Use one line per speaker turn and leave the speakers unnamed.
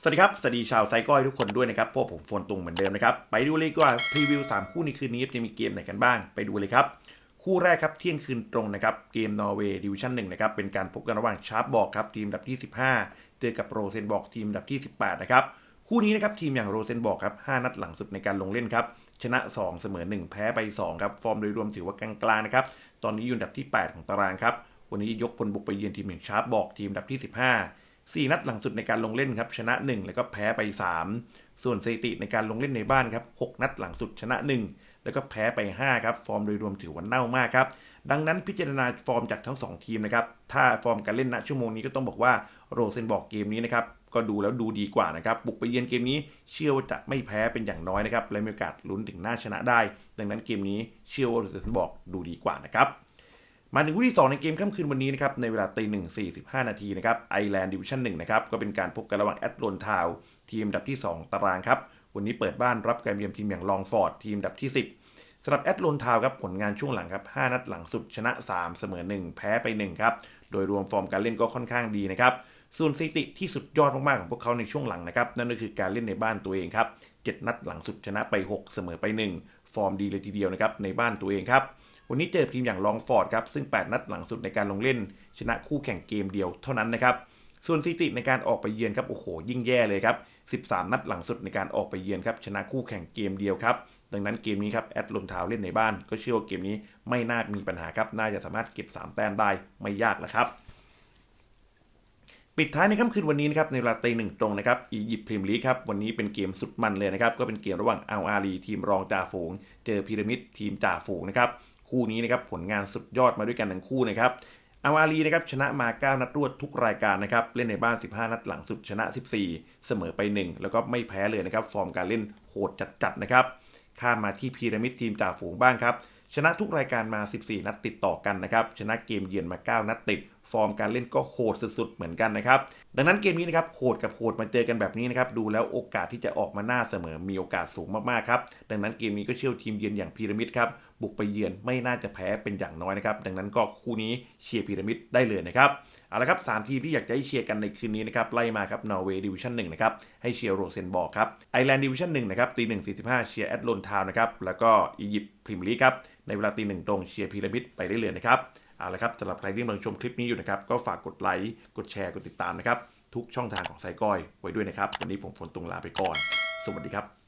สวัสดีครับ สวัสดีชาวไซก้อยทุกคนด้วยนะครับพวกผมโฟนตุงเหมือนเดิมนะครับ ไปดูเลยกว่าพรีวิว 3 คู่ในคืนนี้จะมีเกมไหนกันบ้าง ไปดูเลยครับ คู่แรกครับเที่ยงคืนตรงนะครับ เกมนอร์เวย์ดิวิชั่นหนึ่งนะครับ เป็นการพบกันระหว่างชาร์ปบอกครับ ทีมดับที่ 15 เจอกับโรเซนบอกทีมดับที่ 18 นะครับ คู่นี้นะครับ ทีมอย่างโรเซนบอกครับ 5 นัดหลังสุดในการลงเล่นครับ ชนะ 2 เสมอ 1 แพ้ไป 2 ครับ ฟอร์มโดยรวมถือว่ากลางๆนะครับ ตอนนี้อยู่อันดับที่ 8 ของตารางครับ วันนี้ยกพลบุกไปเยือนทีมอย่างชาร์ปบอกทีมดับที่ 15 4 นัดหลังสุดในการลงเล่นครับชนะ 1 แล้วก็แพ้ไป 3 ส่วนสถิติในการลงเล่นในบ้านครับ6นัดหลังสุดชนะ 1 แล้วก็แพ้ไป 5 ครับ ฟอร์มโดยรวมถือว่าเน่ามากครับ ดังนั้นพิจารณาฟอร์มจากทั้ง 2 ทีมนะครับ ถ้าฟอร์มการเล่นณชั่วโมงนี้ก็ต้องบอกว่าโรเซนบอกเกมนี้นะครับก็ดูแล้วดูดีกว่านะครับ บุกไปเยือนเกมนี้เชื่อว่าจะไม่แพ้เป็นอย่างน้อยนะครับ และมีโอกาสลุ้นถึงหน้าชนะได้ ดังนั้นเกมนี้เชื่อว่าโรเซนบอกดูดีกว่านะครับ มาถึงคู่ที่ 2 ในเกมค่ำคืนวันนี้นะครับในเวลาตีหนึ่งสี่สิบห้านาทีนะครับไอแลนด์ดิวิชั่นหนึ่งนะครับก็เป็นการพบกันระหว่างแอตโลนทาวทีมดับที่ 2 ตารางครับวันนี้เปิดบ้านรับการเยือนทีมอย่างลองฟอร์ดทีมดับที่ 10สำหรับแอตโลนทาวครับผลงานช่วงหลังครับ5นัดหลังสุดชนะ 3 เสมอ 1 แพ้ไป1ครับโดยรวมฟอร์มการเล่นก็ค่อนข้างดีนะครับ ส่วนสถิติที่สุดยอดมากๆของพวกเขาในช่วงหลังนะครับ นั่นก็คือการเล่นในบ้านตัวเองครับ 7 นัดหลังสุดชนะไป 6 เสมอไป 1 ฟอร์มดีเลยทีเดียวนะครับในบ้านตัวเองครับ วันนี้เจอทีมอย่างลองฟอร์ดครับ ซึ่ง 8 นัดหลังสุดในการลงเล่น ชนะคู่แข่งเกมเดียวเท่านั้นนะครับ ส่วนสถิติในการออกไปเยือนครับ โอ้โห ยิ่งแย่เลยครับ 13 นัดหลังสุดในการออกไปเยือนครับ ชนะคู่แข่งเกมเดียวครับ ดังนั้นเกมนี้ครับแอดลนทาวเล่นในบ้าน ก็เชื่อว่าเกมนี้ไม่น่ามีปัญหาครับ น่าจะสามารถเก็บ 3 แต้มได้ไม่ยากแล้วครับ ปิดท้ายในค่ำคืนวันนี้นะครับในเวลาตีหนึ่งตรงนะครับอียิปต์พรีเมียร์ลีกครับวันนี้เป็นเกมสุดมันเลยนะครับก็เป็นเกมระหว่างอัลอาลีทีมรองจ่าฝูง เจอพีระมิดทีมจ่าฝูงนะครับคู่นี้นะครับผลงานสุดยอดมาด้วยกันทั้งคู่นะครับอัลอาลีนะครับชนะมา 9 นัดรวดทุกรายการนะครับเล่นในบ้าน 15 นัดหลังสุดชนะ 14 เสมอไป 1 แล้วก็ไม่แพ้เลยนะครับ ฟอร์มการเล่นโหดจัดๆนะครับข้ามมาที่พีระมิดทีมจ่าฝูงบ้างครับ ชนะทุกรายการมา 14 นัดติดต่อกันนะครับ ชนะเกมเยือนมา 9 นัดติด ฟอร์มการเล่นก็โหดสุดๆเหมือนกันนะครับ ดังนั้นเกมนี้นะครับโหดกับโหดมาเจอกันแบบนี้นะครับดูแล้วโอกาสที่จะออกมาหน้าเสมอมีโอกาสสูงมากๆครับดังนั้นเกมนี้ก็เชื่อทีมเยือนอย่างพีระมิดครับบุกไปเยือนไม่น่าจะแพ้เป็นอย่างน้อยนะครับ ดังนั้นก็คู่นี้เชียร์พีระมิดได้เลยนะครับเอาละครับสทีมที่อยากจะให้เชียร์กันในคืนนี้นะครับไล่มาครับนอร์เวย์ดิวิชั่นหนึ่งนะครับให้เชียร์โรเซนบอร์กครับไอร์แลนด์ดิวิชั่นหนึ่งนะครับตีหนึ่งสี่สิบห้าเชียร์แอตโลนทาวน์นะครับแล้วก็อียิปต์พรีเมียร์ลีกครับในเวลาตีหนึ่งตรงเชียร์พีระมิดไปได้เลยนะครับ เอาละครับสำหรับใครที่กำลังชมคลิปนี้อยู่นะครับ ก็ฝากกดไลค์กดแชร์กดติดตามนะครับ ทุกช่องทางของไซก้อยไว้ด้วยนะครับ วันนี้ผมฝนตุงลาไปก่อน สวัสดีครับ